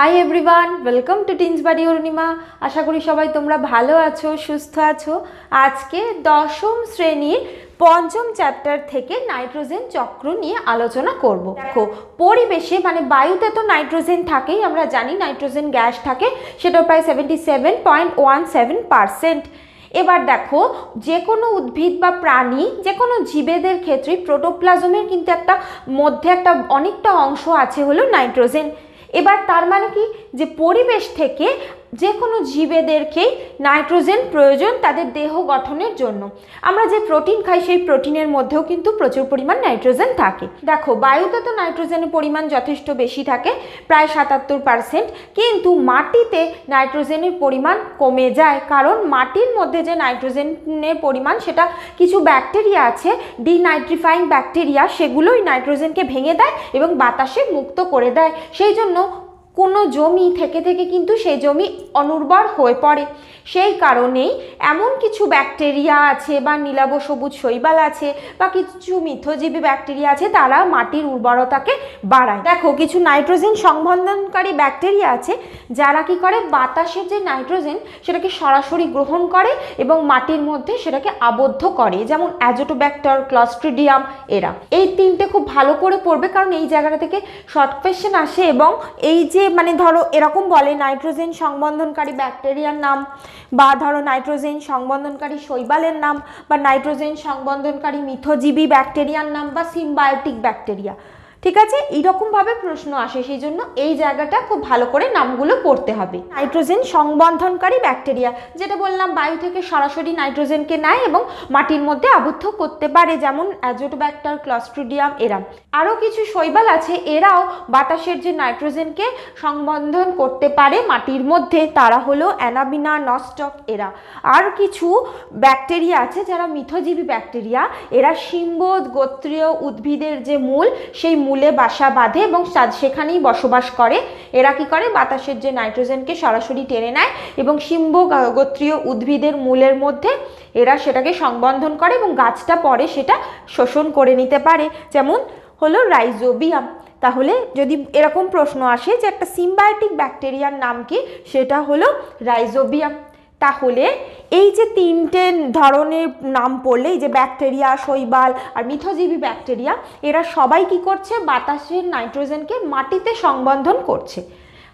Hi everyone welcome to teens বাড়ি অরুণিমা আশা করি সবাই তোমরা ভালো আছো, সুস্থ আছো। আজকে দশম শ্রেণির পঞ্চম চ্যাপ্টার থেকে নাইট্রোজেন চক্র নিয়ে আলোচনা করব। দেখো, পরিবেশে মানে বায়ুতে তো নাইট্রোজেন থাকেই, আমরা জানি নাইট্রোজেন গ্যাস থাকে সেটা প্রায় seventy seven point one seven এবার দেখো যে কোনো উদ্ভিদ বা প্রাণী যে কোনো জীবেদের ক্ষেত্রে প্রোটোপ্লাজমের কিন্তু একটা মধ্যে একটা অনেকটা অংশ আছে হলো নাইট্রোজেন এবার তার মানে কি? যে পরিবেশ থেকে যে কোনো জীবেদেরকেই নাইট্রোজেন প্রয়োজন তাদের দেহ গঠনের জন্য। আমরা যে প্রোটিন খাই, সেই প্রোটিনের মধ্যেও কিন্তু প্রচুর পরিমাণ নাইট্রোজেন থাকে। দেখো, বায়ুতে তো নাইট্রোজেনের পরিমাণ যথেষ্ট বেশি থাকে, প্রায় সাতাত্তর পার্সেন্ট। কিন্তু মাটিতে নাইট্রোজেনের পরিমাণ কমে যায়, কারণ মাটির মধ্যে যে নাইট্রোজেনের পরিমাণ, সেটা কিছু ব্যাকটেরিয়া আছে, ডিনাইট্রিফাইং ব্যাকটেরিয়া, সেগুলোই নাইট্রোজেনকে ভেঙে দেয় এবং বাতাসে মুক্ত করে দেয়। সেই জন্য কোনো জমি থেকে থেকে কিন্তু সেই জমি অনুর্বর হয়ে পড়ে। সেই কারণেই এমন কিছু ব্যাকটেরিয়া আছে বা নীলাভ সবুজ শৈবাল আছে বা কিছু মিথজীবী ব্যাকটেরিয়া আছে, তারা মাটির উর্বরতাকে বাড়ায়। দেখো, কিছু নাইট্রোজেন সংবন্ধনকারী ব্যাকটেরিয়া আছে, যারা কি করে? বাতাসের যে নাইট্রোজেন, সেটাকে সরাসরি গ্রহণ করে এবং মাটির মধ্যে সেটাকে আবদ্ধ করে, যেমন অ্যাজোটোব্যাক্টর, ক্লস্ট্রিডিয়াম, এরা। এই তিনটে খুব ভালো করে পড়বে, কারণ এই জায়গাটা থেকে শর্ট কোয়েশ্চেন আসে এবং এই যে মানে ধরো এরকম বলে, নাইট্রোজেন সংবন্ধনকারী ব্যাকটেরিয়ার নাম, বা ধরো নাইট্রোজেন সংবন্ধনকারী শৈবালের নাম, বা নাইট্রোজেন সংবন্ধনকারী মিথজীবী ব্যাকটেরিয়ার নাম, বা সিম্বায়োটিক ব্যাকটেরিয়া। ঠিক আছে? এইরকমভাবে প্রশ্ন আসে সেই জন্য এই জায়গাটা খুব ভালো করে নামগুলো পড়তে হবে। নাইট্রোজেন সংবন্ধনকারী ব্যাকটেরিয়া, যেটা বললাম বায়ু থেকে সরাসরি নাইট্রোজেনকে নেয় এবং মাটির মধ্যে আবদ্ধ করতে পারে, যেমন অ্যাজোটোব্যাক্টার, ক্লস্ট্রিডিয়াম এরা আরও কিছু শৈবাল আছে, এরাও বাতাসের যে নাইট্রোজেনকে সংবন্ধন করতে পারে মাটির মধ্যে, তারা হলো অ্যানাবিনা, নস্টক, এরা। আর কিছু ব্যাকটেরিয়া আছে, যারা মিথজীবী ব্যাকটেরিয়া, এরা সিম্বোধ গোত্রীয় উদ্ভিদের যে মূল, সেই মূলে বাসা বাঁধে এবং সেখানেই বসবাস করে। এরা কি করে? বাতাসের যে নাইট্রোজেনকে সরাসরি টেনে নেয় এবং সিম্ব গোত্রীয় উদ্ভিদের মূলের মধ্যে এরা সেটাকে সংবন্ধন করে এবং গাছটা পরে সেটা শোষণ করে নিতে পারে। যেমন হলো রাইজোবিয়াম। তাহলে যদি এরকম প্রশ্ন আসে যে একটা সিম্বায়োটিক ব্যাকটেরিয়ার নাম কি? সেটা হলো রাইজোবিয়াম। তাহলে এই যে তিনটে ধরনের নাম পড়লে, এই যে ব্যাকটেরিয়া, শৈবাল আর মিথজীবী ব্যাকটেরিয়া, এরা সবাই কি করছে? বাতাসের নাইট্রোজেনকে মাটিতে সংবন্ধন করছে।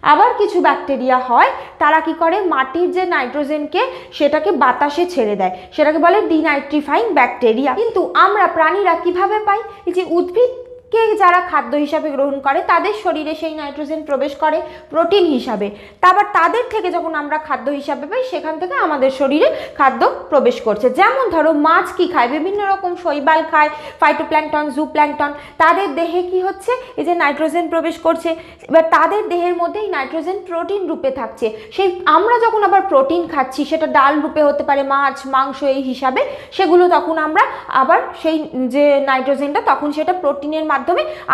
আবার কিছু ব্যাকটেরিয়া হয়, তারা কি করে? মাটির যে নাইট্রোজেনকে, সেটাকে বাতাসে ছেড়ে দেয়। সেটাকে বলে ডিনাইট্রিফাইং ব্যাকটেরিয়া। কিন্তু আমরা প্রাণীরা কীভাবে পাই? এই যে উদ্ভিদ কে যারা খাদ্য হিসাবে গ্রহণ করে, তাদের শরীরে সেই নাইট্রোজেন প্রবেশ করে প্রোটিন হিসাবে। তারপর তাদের থেকে যখন আমরা খাদ্য হিসাবে পাই, সেখান থেকে আমাদের শরীরে খাদ্য প্রবেশ করছে। যেমন ধরো, মাছ কি খায়? বিভিন্ন রকম শৈবাল খায় ফাইটোপ্ল্যাঙ্কটন জুপ্ল্যাঙ্কটন তাদের দেহে কি হচ্ছে? এই যে নাইট্রোজেন প্রবেশ করছে। এবার তাদের দেহের মধ্যে এই নাইট্রোজেন প্রোটিন রূপে থাকছে। সেই আমরা যখন আবার প্রোটিন খাচ্ছি, সেটা ডাল রূপে হতে পারে, মাছ, মাংস এই হিসাবে, সেগুলো তখন আমরা আবার সেই যে নাইট্রোজেনটা, তখন সেটা প্রোটিনের মাধ্যমে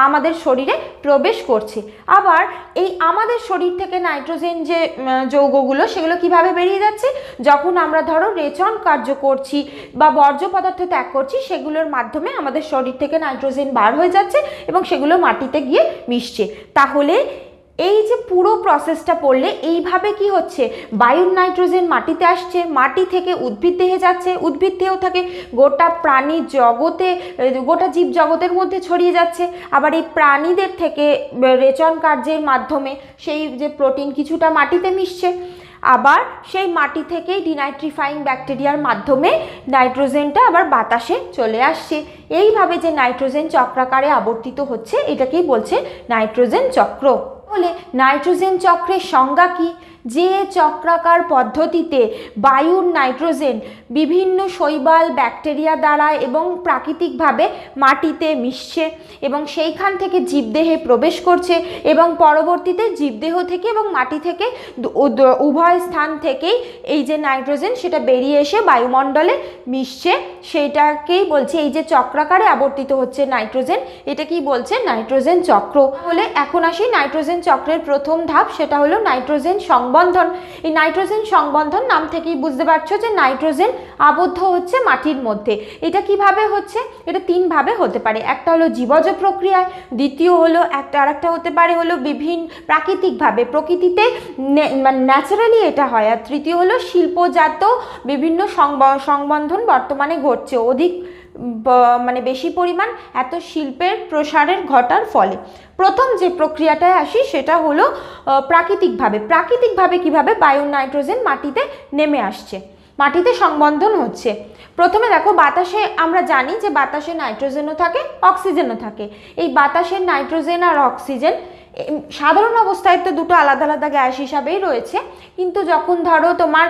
আমাদের শরীরে প্রবেশ করছে। আবার এই আমাদের শরীর থেকে নাইট্রোজেন যে যৌগগুলো, সেগুলো কীভাবে বেরিয়ে যাচ্ছে? যখন আমরা ধরো রেচন কার্য করছি বা বর্জ্য পদার্থ ত্যাগ করছি, সেগুলোর মাধ্যমে আমাদের শরীর থেকে নাইট্রোজেন বার হয়ে যাচ্ছে এবং সেগুলো মাটিতে গিয়ে মিশছে। তাহলে এই যে পুরো প্রসেসটা পড়লে এইভাবে কি হচ্ছে? বায়ুর নাইট্রোজেন মাটিতে আসছে, মাটি থেকে উদ্ভিদ দেহে যাচ্ছে, উদ্ভিদ দেহেও থাকে। গোটা প্রাণী জগতে, গোটা জীব জগতের মধ্যে ছড়িয়ে যাচ্ছে। আবার এই প্রাণীদের থেকে রেচন কার্যের মাধ্যমে সেই যে প্রোটিন কিছুটা মাটিতে মিশছে। আবার সেই মাটি থেকেই ডিনাইট্রিফাইং ব্যাকটেরিয়ার মাধ্যমে নাইট্রোজেনটা আবার বাতাসে চলে আসছে। এইভাবে যে নাইট্রোজেন চক্রাকারে আবর্তিত হচ্ছে, এটাকেই বলছে নাইট্রোজেন চক্র। তাহলে নাইট্রোজেন চক্রের সংজ্ঞা কি? যে চক্রাকার পদ্ধতিতে বায়ুর নাইট্রোজেন বিভিন্ন শৈবাল, ব্যাকটেরিয়া দ্বারা এবং প্রাকৃতিকভাবে মাটিতে মিশছে এবং সেইখান থেকে জীবদেহে প্রবেশ করছে এবং পরবর্তীতে জীবদেহ থেকে এবং মাটি থেকে উভয় স্থান থেকেই এই যে নাইট্রোজেন সেটা বেরিয়ে এসে বায়ুমণ্ডলে মিশছে। সেইটাকেই বলছে এই যে চক্রাকারে আবর্তিত হচ্ছে নাইট্রোজেন, এটা কি বলছে? নাইট্রোজেন চক্র। হলে এখন আসি নাইট্রোজেন চক্রের প্রথম ধাপ, সেটা হলো নাইট্রোজেন সংবন্ধন সংবন্ধন। এই নাইট্রোজেন সংবন্ধন নাম থেকেই বুঝতে পারছ যে নাইট্রোজেন আবদ্ধ হচ্ছে মাটির মধ্যে। এটা কীভাবে হচ্ছে? এটা তিনভাবে হতে পারে। একটা হলো জীবজ প্রক্রিয়ায়, দ্বিতীয় হলো একটা, আরেকটা হতে পারে হলো বিভিন্ন প্রাকৃতিকভাবে। প্রকৃতিতে ন্যাচারালি এটা হয়। আর তৃতীয় হলো শিল্পজাত বিভিন্ন সংব- সংবন্ধন বর্তমানে ঘটছে। অধিক মানে বেশি পরিমাণ এত শিল্পের প্রসারের ঘটার ফলে। প্রথম যে প্রক্রিয়াটায় আসি সেটা হলো প্রাকৃতিকভাবে। প্রাকৃতিকভাবে কীভাবে বায়ু নাইট্রোজেন মাটিতে নেমে আসছে? মাটিতে সংবন্ধন হচ্ছে। প্রথমে দেখো, বাতাসে আমরা জানি যে বাতাসে নাইট্রোজেনও থাকে, অক্সিজেনও থাকে। এই বাতাসের নাইট্রোজেন আর অক্সিজেন সাধারণ অবস্থায় তো দুটো আলাদা আলাদা গ্যাস হিসাবেই রয়েছে। কিন্তু যখন ধরো তোমার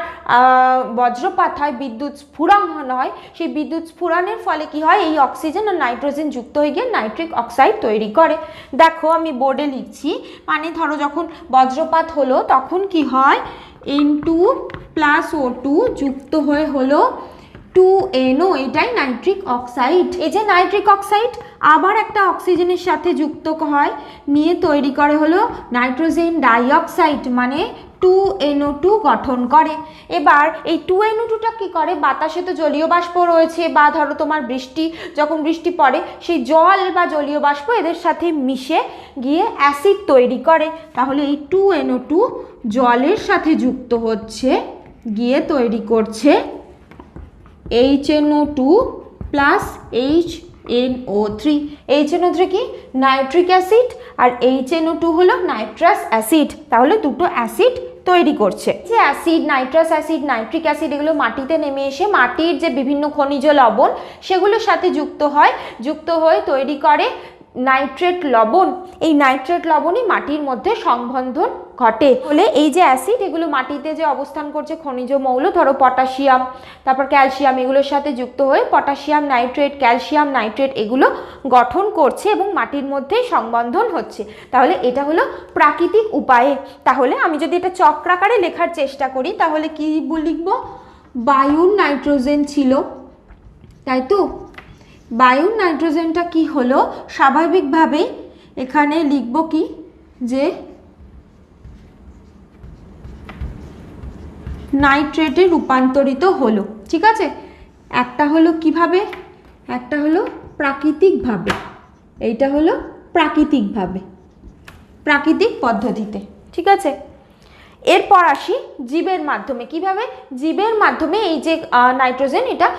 বজ্রপাত হয়, বিদ্যুৎ স্ফুরণ হয়, সেই বিদ্যুৎ স্ফুরণের ফলে কি হয়? এই অক্সিজেন আর নাইট্রোজেন যুক্ত হয়ে গিয়ে নাইট্রিক অক্সাইড তৈরি করে। দেখো, আমি বোর্ডে লিখছি মানে ধরো যখন বজ্রপাত হলো, তখন কি হয়? N two plus O two যুক্ত হয়ে হলো টু এটাই নাইট্রিক অক্সাইড এই যে নাইট্রিক অক্সাইড আবার একটা অক্সিজেনের সাথে যুক্ত হয়, নিয়ে তৈরি করে হলো নাইট্রোজেন ডাইঅক্সাইড মানে টু এনও টু গঠন করে। এবার এই টু এনও টুটা কী করে? বাতাসে তো জলীয় বাষ্প রয়েছে, বা ধরো তোমার বৃষ্টি, যখন বৃষ্টি পড়ে, সেই জল বা জলীয় বাষ্প এদের সাথে মিশে গিয়ে অ্যাসিড তৈরি করে। তাহলে এই টু এনও টু জলের সাথে যুক্ত হচ্ছে, গিয়ে তৈরি করছে H N O two plus H NO three HNO three কি? নাইট্রিক অ্যাসিড আর এইচএনও টু হলো নাইট্রাস অ্যাসিড তাহলে দুটো অ্যাসিড তৈরি করছে। যে acid nitrous acid nitric acid এগুলো মাটিতে নেমে এসে মাটির যে বিভিন্ন খনিজ লবণ, সেগুলোর সাথে যুক্ত হয়। যুক্ত হয়ে তৈরি করে নাইট্রেট লবণ, এই নাইট্রেট লবণই মাটির মধ্যে সংবন্ধন ঘটে। হলে এই যে অ্যাসিড, এগুলো মাটিতে যে অবস্থান করছে খনিজ মৌল, ধরো পটাশিয়াম, তারপর ক্যালসিয়াম, এগুলোর সাথে যুক্ত হয়ে পটাশিয়াম, নাইট্রেট, ক্যালসিয়াম, নাইট্রেট, এগুলো গঠন করছে এবং মাটির মধ্যেই সংবন্ধন হচ্ছে। তাহলে এটা হলো প্রাকৃতিক উপায়ে। তাহলে আমি যদি এটা চক্রাকারে লেখার চেষ্টা করি, তাহলে কী লিখব? বায়ুর নাইট্রোজেন ছিল, তাই তো? বায়ুর নাইট্রোজেনটা কি হলো? স্বাভাবিকভাবেই এখানে লিখব কি? যে নাইট্রেটে রূপান্তরিত হলো। ঠিক আছে? একটা হলো কীভাবে? একটা হলো প্রাকৃতিকভাবে। এইটা হলো প্রাকৃতিকভাবে। প্রাকৃতিক পদ্ধতিতে। ঠিক আছে? এরপর আসি জীবের মাধ্যমে। কীভাবে? জীবের মাধ্যমে এই যে নাইট্রোজেন, এটা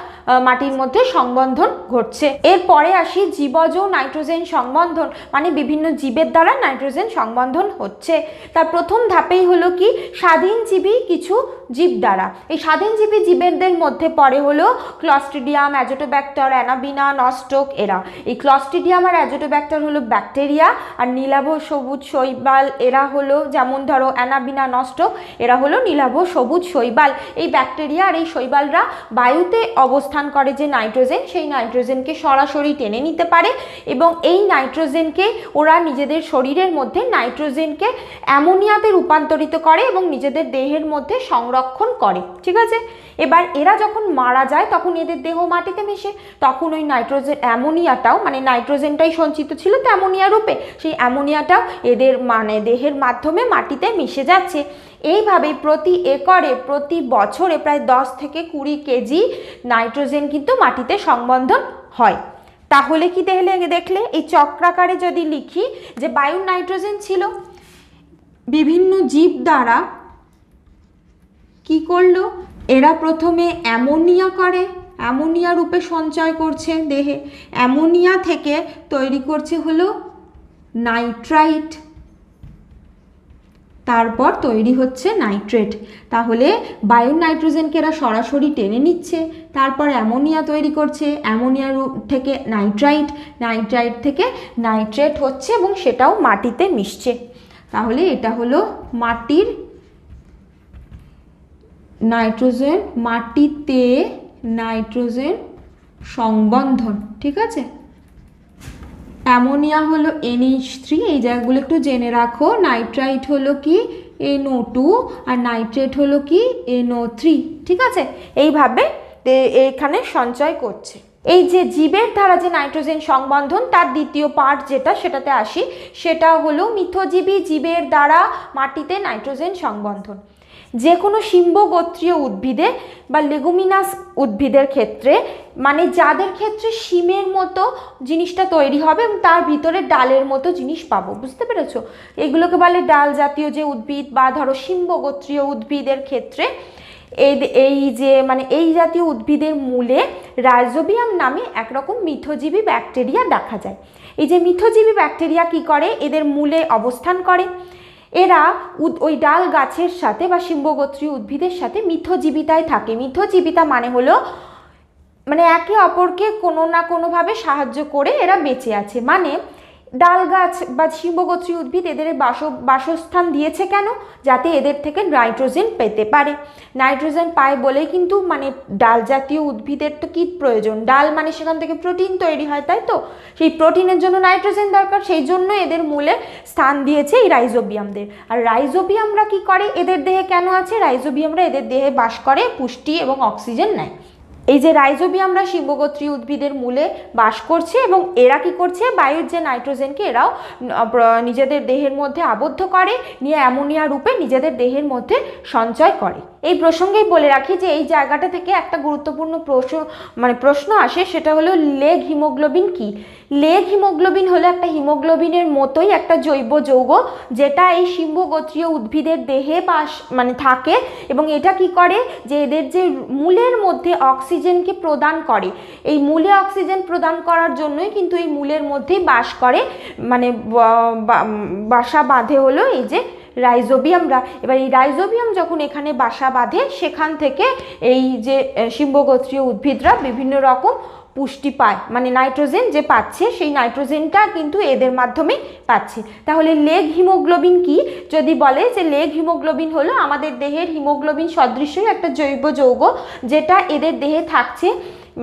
মাটির মধ্যে সংবন্ধন ঘটছে। এরপরে আসি জীবজ নাইট্রোজেন সংবন্ধন মানে বিভিন্ন জীবের দ্বারা নাইট্রোজেন সংবন্ধন হচ্ছে। তার প্রথম ধাপেই হলো কি? স্বাধীনজীবী কিছু জীব দ্বারা। এই স্বাধীনজীবী জীবেরদের মধ্যে পড়ে হলো ক্লস্ট্রিডিয়াম অ্যাজোটোব্যাক্টর অ্যানাবিনা নস্টক এরা। এই ক্লস্ট্রিডিয়াম আর অ্যাজোটোব্যাক্টর হলো ব্যাকটেরিয়া আর নীলাভ, সবুজ, শৈবাল, এরা হলো যেমন ধরো অ্যানাবিনা নস্টক এরা হলো নীলাভ, সবুজ, শৈবাল। এই ব্যাকটেরিয়া আর এই শৈবালরা বায়ুতে অবস্থান করে যে নাইট্রোজেন, সেই নাইট্রোজেনকে সরাসরি টেনে নিতে পারে এবং এই নাইট্রোজেনকে ওরা নিজেদের শরীরের মধ্যে নাইট্রোজেনকে অ্যামোনিয়াতে রূপান্তরিত করে এবং নিজেদের দেহের মধ্যে সংরক্ষণ করে, ঠিক আছে? এবার এরা যখন মারা যায়, তখন এদের দেহ মাটিতে মেশে, তখন ওই নাইট্রোজেন অ্যামোনিয়াটাও মানে নাইট্রোজেনটাই সঞ্চিত ছিল তো অ্যামোনিয়া রূপে, সেই অ্যামোনিয়াটাও এদের মানে দেহের মাধ্যমে মাটিতে মিশে যাচ্ছে। এইভাবেই প্রতি একরে, প্রতি বছরে প্রায় দশ থেকে কুড়ি কেজি নাইট্রোজেন কিন্তু মাটিতে সংবন্ধন হয়। তাহলে কি দেখলে দেখলে? এই চক্রাকারে যদি লিখি যে বায়ুর নাইট্রোজেন ছিল, বিভিন্ন জীব দ্বারা কি করল? এরা প্রথমে অ্যামোনিয়া করে, অ্যামোনিয়া রূপে সঞ্চয় করছে দেহে। অ্যামোনিয়া থেকে তৈরি করছে হলো নাইট্রাইট। তারপর তৈরি হচ্ছে নাইট্রেট। তাহলে বায়ুর নাইট্রোজেনকে এরা সরাসরি টেনে নিচ্ছে, তারপর অ্যামোনিয়া তৈরি করছে, অ্যামোনিয়া থেকে নাইট্রাইট নাইট্রাইট থেকে নাইট্রেট হচ্ছে এবং সেটাও মাটিতে মিশছে। তাহলে এটা হলো মাটির নাইট্রোজেন, মাটিতে নাইট্রোজেন সংবন্ধন, ঠিক আছে? অ্যামোনিয়া হলো এনএইচ থ্রি, এই জায়গাগুলো একটু জেনে রাখো। নাইট্রাইট হলো কি? এনও টু আর নাইট্রেট হলো কি? এনও থ্রি, ঠিক আছে? এইভাবে এখানে সঞ্চয় করছে। এই যে জীবের দ্বারা যে নাইট্রোজেন সংবন্ধন, তার দ্বিতীয় পার্ট যেটা, সেটাতে আসি। সেটা হলো মিথজীবী জীবের দ্বারা মাটিতে নাইট্রোজেন সংবন্ধন। যে কোনো শিম্বগোত্রীয় উদ্ভিদে বা লেগুমিনাস উদ্ভিদের ক্ষেত্রে মানে যাদের ক্ষেত্রে শিমের মতো জিনিসটা তৈরি হবে এবং তার ভিতরে ডালের মতো জিনিস পাবো, বুঝতে পেরেছ? এগুলোকে বলে ডাল জাতীয় যে উদ্ভিদ বা ধরো শিম্বগোত্রীয় উদ্ভিদের ক্ষেত্রে, এই এই যে মানে এই জাতীয় উদ্ভিদের মূলে রাইজোবিয়াম নামে একরকম মিথজীবী ব্যাকটেরিয়া দেখা যায়। এই যে মিথজীবী ব্যাকটেরিয়া কি করে? এদের মূলে অবস্থান করে। এরা ওই ডাল গাছের সাথে বা শিম্বগোত্রীয় উদ্ভিদের সাথে মিথজীবিতায় থাকে। মিথজীবিতা মানে হলো মানে একে অপরকে কোনো না কোনোভাবে সাহায্য করে এরা বেঁচে আছে। মানে ডাল গাছ বা শিম্বগোত্রী উদ্ভিদ এদের বাস, বাসস্থান দিয়েছে কেন? যাতে এদের থেকে নাইট্রোজেন পেতে পারে। নাইট্রোজেন পায় বলেই কিন্তু মানে ডাল জাতীয় উদ্ভিদের তো কী প্রয়োজন। ডাল মানে সেখান থেকে প্রোটিন তৈরি হয়, তাই তো? সেই প্রোটিনের জন্য নাইট্রোজেন দরকার, সেই জন্য এদের মূলে স্থান দিয়েছে এই রাইজোবিয়ামদের। আর রাইজোবিয়ামরা কি করে? এদের দেহে কেন আছে? রাইজোবিয়ামরা এদের দেহে বাস করে পুষ্টি এবং অক্সিজেন নেয়। এই যে রাইজোবিয়ামরা শিম্বগোত্রী উদ্ভিদের মূলে বাস করছে এবং এরা কি করছে? বায়ুর যে নাইট্রোজেনকে এরাও নিজেদের দেহের মধ্যে আবদ্ধ করে, নিয়ে অ্যামোনিয়া রূপে নিজেদের দেহের মধ্যে সঞ্চয় করে। এই প্রসঙ্গেই বলে রাখি যে এই জায়গাটা থেকে একটা গুরুত্বপূর্ণ প্রশ্ন মানে প্রশ্ন আসে, সেটা হলো লেগ হিমোগ্লোবিন কি? লেগ হিমোগ্লোবিন হলো একটা হিমোগ্লোবিনের মতোই একটা জৈব যৌগ, যেটা এই শিম্বগোত্রীয় উদ্ভিদের দেহে বাস মানে থাকে এবং এটা কি করে? যে এদের যে মূলের মধ্যে অক্সিজেনকে প্রদান করে। এই মূলে অক্সিজেন প্রদান করার জন্যই কিন্তু এই মূলের মধ্যেই বাস করে মানে বাসা বাঁধে হলো এই যে রাইজোবিয়ামরা এবার এই রাইজোবিয়াম যখন এখানে বাসা বাঁধে, সেখান থেকে এই যে শিম্বগোত্রীয় উদ্ভিদরা বিভিন্ন রকম পুষ্টি পায় মানে নাইট্রোজেন যে পাচ্ছে, সেই নাইট্রোজেনটা কিন্তু এদের মাধ্যমেই পাচ্ছে। তাহলে লেগ হিমোগ্লোবিন কি? যদি বলে যে লেগ হিমোগ্লোবিন হলো আমাদের দেহের হিমোগ্লোবিন সদৃশ্যই একটা জৈব যৌগ, যেটা এদের দেহে থাকছে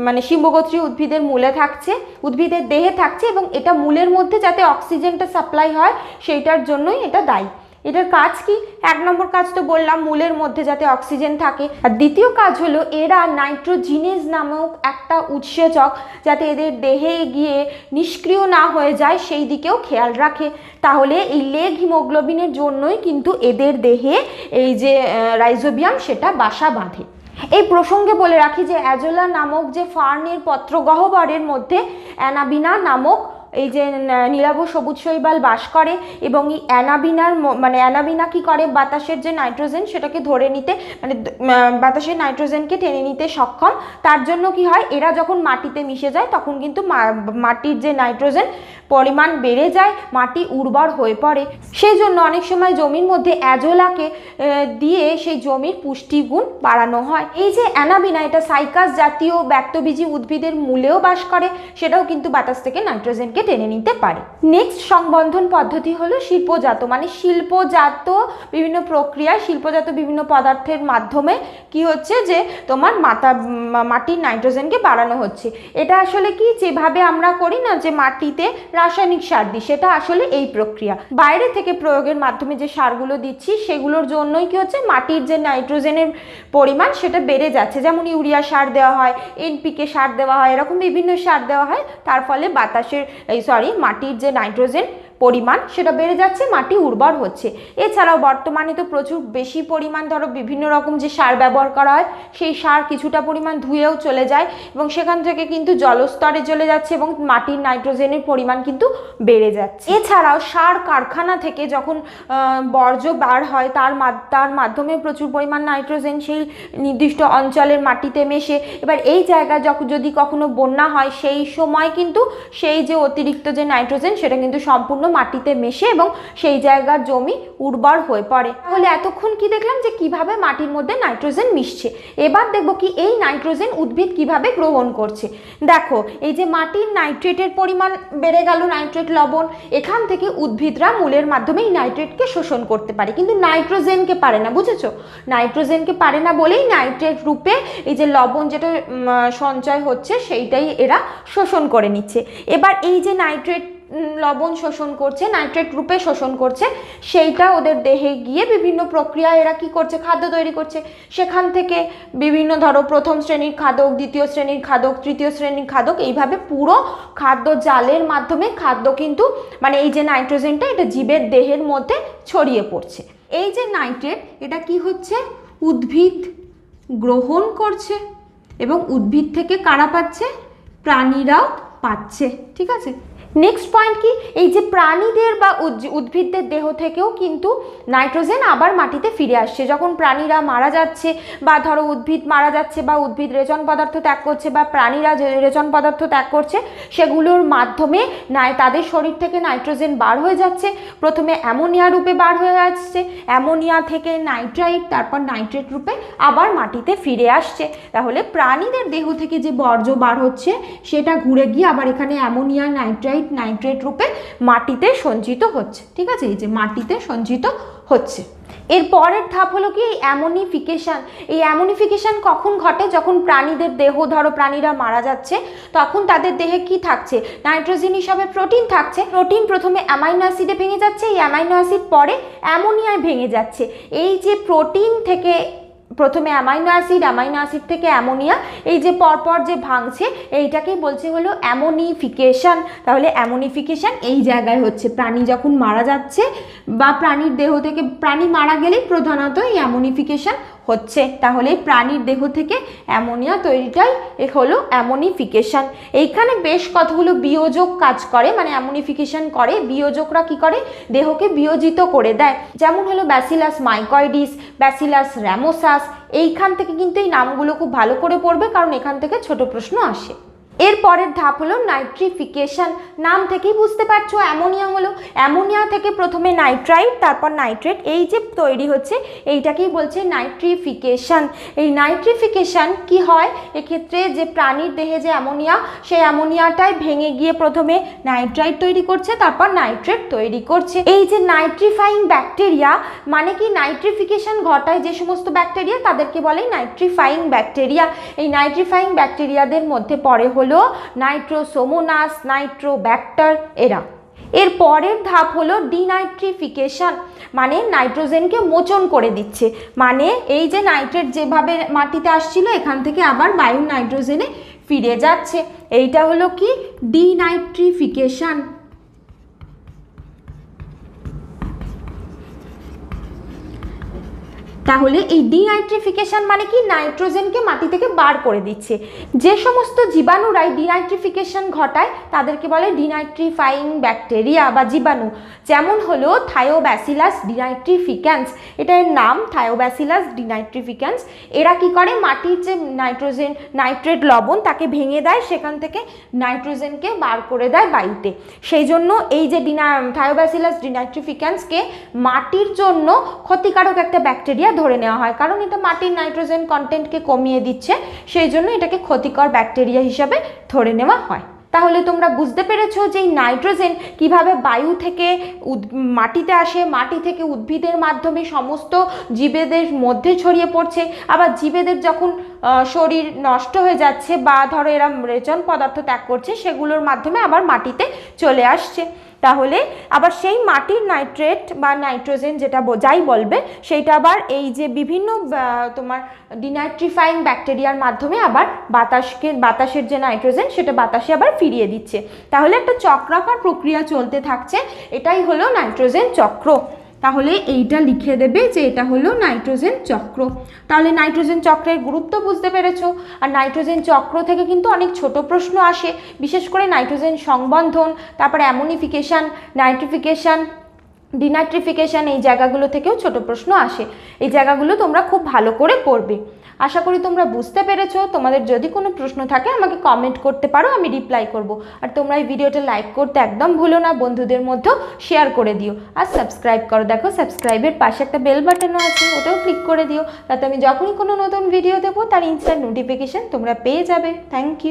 মানে শিম্বগোত্রী উদ্ভিদের মূলে থাকছে, উদ্ভিদের দেহে থাকছে এবং এটা মূলের মধ্যে যাতে অক্সিজেনটা সাপ্লাই হয়, সেইটার জন্যই এটা দায়ী। এটার কাজ কি? এক নম্বর কাজ তো বললাম মূলের মধ্যে যাতে অক্সিজেন থাকে। আর দ্বিতীয় কাজ হলো এরা নাইট্রোজিনেজ নামক একটা উৎসেচক যাতে এদের দেহে গিয়ে নিষ্ক্রিয় না হয়ে যায়, সেই দিকেও খেয়াল রাখে। তাহলে এই লেগ হিমোগ্লোবিনের জন্যই কিন্তু এদের দেহে এই যে রাইজোবিয়াম সেটা বাসা বাঁধে। এই প্রসঙ্গে বলে রাখি যে, অ্যাজোলা নামক যে ফার্নের পত্রগহ্বরের মধ্যে অ্যানাবিনা নামক এই যে নীলাভ সবুজ শৈবাল বাস করে এবং এই অ্যানাবিনার মানে অ্যানাবিনা কি করে? বাতাসের যে নাইট্রোজেন সেটাকে ধরে নিতে মানে বাতাসের নাইট্রোজেনকে টেনে নিতে সক্ষম। তার জন্য কি হয়? এরা যখন মাটিতে মিশে যায়, তখন কিন্তু মাটির যে নাইট্রোজেন পরিমাণ বেড়ে যায়, মাটি উর্বর হয়ে পড়ে। সেই জন্য অনেক সময় জমির মধ্যে অ্যাজোলাকে দিয়ে সেই জমির পুষ্টিগুণ বাড়ানো হয়। এই যে অ্যানাবিনা, এটা সাইকাস জাতীয় ব্যক্তবীজী উদ্ভিদের মূলেও বাস করে, সেটাও কিন্তু বাতাস থেকে নাইট্রোজেনকে টেনে নিতে পারে। নেক্সট সংবন্ধন পদ্ধতি হলো শিল্পজাত মানে শিল্পজাত বিভিন্ন প্রক্রিয়া শিল্পজাত বিভিন্ন পদার্থের মাধ্যমে কি হচ্ছে যে, তোমার মাথা মাটির নাইট্রোজেনকে বাড়ানো হচ্ছে। এটা আসলে কি? যেভাবে আমরা করি না যে মাটিতে রাসায়নিক সার দিই, সেটা আসলে এই প্রক্রিয়া। বাইরে থেকে প্রয়োগের মাধ্যমে যে সারগুলো দিচ্ছি, সেগুলোর জন্যই কি হচ্ছে, মাটির যে নাইট্রোজেনের পরিমাণ, সেটা বেড়ে যাচ্ছে। যেমন ইউরিয়া সার দেওয়া হয়, এনপিকে সার দেওয়া হয়, এরকম বিভিন্ন সার দেওয়া হয়, তার ফলে বাতাসের, এই সরি মাটির যে নাইট্রোজেন পরিমাণ, সেটা বেড়ে যাচ্ছে, মাটি উর্বর হচ্ছে। এছাড়াও বর্তমানে তো প্রচুর বেশি পরিমাণ, ধরো বিভিন্ন রকম যে সার ব্যবহার করা হয়, সেই সার কিছুটা পরিমাণ ধুয়েও চলে যায় এবং সেখান থেকে কিন্তু জলস্তরে চলে যাচ্ছে এবং মাটির নাইট্রোজেনের পরিমাণ কিন্তু বেড়ে যাচ্ছে। এছাড়াও সার কারখানা থেকে যখন বর্জ্য বার হয়, তার তার মাধ্যমে প্রচুর পরিমাণ নাইট্রোজেন সেই নির্দিষ্ট অঞ্চলের মাটিতে মেশে, এবার এই জায়গায় যখন যদি কখনো বন্যা হয়, সেই সময় কিন্তু সেই যে অতিরিক্ত যে নাইট্রোজেন, সেটা কিন্তু সম্পূর্ণ মাটিতে মেশে এবং সেই জায়গার জমি উর্বর হয়ে পড়ে। তাহলে এতক্ষণ কি দেখলাম যে কীভাবে মাটির মধ্যে নাইট্রোজেন মিশছে? এবার দেখব কি এই নাইট্রোজেন উদ্ভিদ কীভাবে গ্রহণ করছে। দেখো, এই যে মাটির নাইট্রেটের পরিমাণ বেড়ে গেল, নাইট্রেট লবণ, এখান থেকে উদ্ভিদরা মূলের মাধ্যমে এই নাইট্রেটকে শোষণ করতে পারে। কিন্তু নাইট্রোজেনকে পারে না, বুঝেছ? নাইট্রোজেনকে পারে না বলেই নাইট্রেট রূপে এই যে লবণ যেটা সঞ্চয় হচ্ছে সেইটাই এরা শোষণ করে নিচ্ছে। এবার এই যে নাইট্রেট লবণ শোষণ করছে, নাইট্রেট রূপে শোষণ করছে, সেইটা ওদের দেহে গিয়ে বিভিন্ন প্রক্রিয়া, এরা কি করছে, খাদ্য তৈরি করছে। সেখান থেকে বিভিন্ন ধরো প্রথম শ্রেণির খাদক, দ্বিতীয় শ্রেণির খাদক, তৃতীয় শ্রেণির খাদক, এইভাবে পুরো খাদ্য জালের মাধ্যমে খাদ্য কিন্তু মানে এই যে নাইট্রোজেনটা, এটা জীবের দেহের মধ্যে ছড়িয়ে পড়ছে। এই যে নাইট্রেট, এটা কি হচ্ছে? উদ্ভিদ গ্রহণ করছে এবং উদ্ভিদ থেকে কারা পাচ্ছে? প্রাণীরাও পাচ্ছে, ঠিক আছে? নেক্সট পয়েন্ট কি? এই যে প্রাণীদের বা উদ্ভিদদের দেহ থেকেও কিন্তু নাইট্রোজেন আবার মাটিতে ফিরে আসছে। যখন প্রাণীরা মারা যাচ্ছে বা ধরো উদ্ভিদ মারা যাচ্ছে বা উদ্ভিদ রেচন পদার্থ ত্যাগ করছে বা প্রাণীরা রেচন পদার্থ ত্যাগ করছে, সেগুলোর মাধ্যমে নাই, তাদের শরীর থেকে নাইট্রোজেন বার হয়ে যাচ্ছে। প্রথমে অ্যামোনিয়া রূপে বার হয়ে আসছে। অ্যামোনিয়া থেকে নাইট্রাইট, তারপর নাইট্রেট রূপে আবার মাটিতে ফিরে আসছে। তাহলে প্রাণীদের দেহ থেকে যে বর্জ্য বার হচ্ছে, সেটা ঘুরে গিয়ে আবার এখানে অ্যামোনিয়া, নাইট্রাইট নাইট্রেট রূপে মাটিতে সঞ্চিত হচ্ছে। ঠিক আছে? এই যে মাটিতে সঞ্চিত হচ্ছে। এর পরের ধাপ হলো কি? এই অ্যামোনিফিকেশান। এই অ্যামোনিফিকেশান কখন ঘটে? যখন প্রাণীদের দেহ, ধরো প্রাণীরা মারা যাচ্ছে, তখন তাদের দেহে কি থাকছে? নাইট্রোজেন হিসাবে প্রোটিন থাকছে। প্রোটিন প্রথমে অ্যামাইনো অ্যাসিডে ভেঙে যাচ্ছে। এই অ্যামাইনো অ্যাসিড পরে অ্যামোনিয়ায় ভেঙে যাচ্ছে। এই যে প্রোটিন থেকে প্রথমে অ্যামাইনো অ্যাসিড অ্যামাইনো অ্যাসিড থেকে অ্যামোনিয়া, এই যে পরপর যে ভাঙছে, এইটাকেই বলছে হলো অ্যামোনিফিকেশান। তাহলে অ্যামোনিফিকেশান এই জায়গায় হচ্ছে। প্রাণী যখন মারা যাচ্ছে বা প্রাণীর দেহ থেকে, প্রাণী মারা গেলেই প্রধানত এই অ্যামোনিফিকেশন হচ্ছে। তাহলে প্রাণীর দেহ থেকে অ্যামোনিয়া তৈরিটাই হলো অ্যামোনিফিকেশান। এইখানে বেশ কতগুলো বিয়োজক কাজ করে মানে অ্যামোনিফিকেশান করে। বিয়োজকরা কি করে? দেহকে বিয়োজিত করে দেয়। যেমন হলো ব্যাসিলাস মাইকয়েডিস ব্যাসিলাস র্যামোসাস। এইখান থেকে কিন্তু এই নামগুলো খুব ভালো করে পড়বে, কারণ এখান থেকে ছোট প্রশ্ন আসে। এর পরের ধাপ হলো নাইট্রিফিকেশন। নাম থেকেই বুঝতে পারছ, অ্যামোনিয়া হলো। অ্যামোনিয়া থেকে প্রথমে নাইট্রাইট, তারপর নাইট্রেট। এই যে তৈরি হচ্ছে, এইটাকেই বলছে নাইট্রিফিকেশন। এই নাইট্রিফিকেশন কি হয়? এক্ষেত্রে যে প্রাণীর দেহে যে অ্যামোনিয়া, সেই অ্যামোনিয়াটাই ভেঙে গিয়ে প্রথমে নাইট্রাইট তৈরি করছে, তারপর নাইট্রেট তৈরি করছে। এই যে নাইট্রিফাইং ব্যাকটেরিয়া মানে কি নাইট্রিফিকেশন ঘটায় যে সমস্ত ব্যাকটেরিয়া, তাদেরকে বলে নাইট্রিফাইং ব্যাকটেরিয়া। এই নাইট্রিফাইং ব্যাকটেরিয়াদের মধ্যে পড়ে হলো নাইট্রোসোমোনাস, নাইট্রোব্যাক্টার, এরা। এর পরের ধাপ হলো ডিনাইট্রিফিকেশান মানে নাইট্রোজেনকে মোচন করে দিচ্ছে। মানে এই যে নাইট্রেট যেভাবে মাটিতে আসছিল, এখান থেকে আবার বায়ু নাইট্রোজেনে ফিরে যাচ্ছে। এইটা হলো কি? ডিনাইট্রিফিকেশন। তাহলে এই ডিনাইট্রিফিকেশন মানে কি? নাইট্রোজেনকে মাটি থেকে বার করে দিচ্ছে। যে সমস্ত জীবাণুরাই ডিনাইট্রিফিকেশন ঘটায়, তাদেরকে বলে ডিনাইট্রিফাইং ব্যাকটেরিয়া বা জীবাণু। যেমন হলো থায়োব্যাসিলাস ডিনাইট্রিফিক্যান্স এটার নাম, থায়োব্যাসিলাস ডিনাইট্রিফিক্যান্স এরা কি করে? মাটির যে নাইট্রোজেন, নাইট্রেট লবণ তাকে ভেঙে দেয়, সেখান থেকে নাইট্রোজেনকে বার করে দেয় বায়ুতে। সেই জন্য এই যে ডিনা, থায়োব্যাসিলাস ডিনাইট্রিফিক্যান্সকে মাটির জন্য ক্ষতিকারক একটা ব্যাকটেরিয়া ধরে নেওয়া হয়। কারণ এটা মাটির নাইট্রোজেন কন্টেন্টকে কমিয়ে দিচ্ছে, সেই জন্য এটাকে ক্ষতিকর ব্যাকটেরিয়া হিসাবে ধরে নেওয়া হয়। তাহলে তোমরা বুঝতে পেরেছ যে এই নাইট্রোজেন কীভাবে বায়ু থেকে মাটিতে আসে, মাটি থেকে উদ্ভিদের মাধ্যমে সমস্ত জীবেদের মধ্যে ছড়িয়ে পড়ছে। আবার জীবেদের যখন শরীর নষ্ট হয়ে যাচ্ছে বা ধরো এরা রেচন পদার্থ ত্যাগ করছে, সেগুলোর মাধ্যমে আবার মাটিতে চলে আসছে। তাহলে আবার সেই মাটির নাইট্রেট বা নাইট্রোজেন যেটা যাই বলবে, সেইটা আবার এই যে বিভিন্ন তোমার ডিনাইট্রিফাইং ব্যাকটেরিয়ার মাধ্যমে আবার বাতাসকে বাতাসের যে নাইট্রোজেন, সেটা বাতাসে আবার ফিরিয়ে দিচ্ছে। তাহলে একটা চক্রাকার প্রক্রিয়া চলতে থাকছে। এটাই হলো নাইট্রোজেন চক্র। তাহলে এইটা লিখে দেবে যে এটা হলো নাইট্রোজেন চক্র। তাহলে নাইট্রোজেন চক্রের গুরুত্ব বুঝতে পেরেছ? আর নাইট্রোজেন চক্র থেকে কিন্তু অনেক ছোট প্রশ্ন আসে, বিশেষ করে নাইট্রোজেন সংবন্ধন, তারপরে অ্যামোনিফিকেশান, নাইট্রিফিকেশান, ডিনাইট্রিফিকেশান, এই জায়গাগুলো থেকেও ছোট প্রশ্ন আসে। এই জায়গাগুলো তোমরা খুব ভালো করে পড়বে। আশা করি তোমরা বুঝতে পেরেছ। তোমাদের যদি কোনো প্রশ্ন থাকে, আমাকে কমেন্ট করতে পারো, আমি রিপ্লাই করব। আর তোমরা এই ভিডিওটা লাইক করতে একদম ভুলো না, বন্ধুদের মধ্যেও শেয়ার করে দিও। আর সাবস্ক্রাইব করো। দেখো সাবস্ক্রাইবের পাশে একটা বেল বাটনও আছে, ওটাও ক্লিক করে দিও। তাতে আমি যখনই কোনো নতুন ভিডিও দেবো, তার ইনস্ট্যান্ট নোটিফিকেশান তোমরা পেয়ে যাবে। Thank you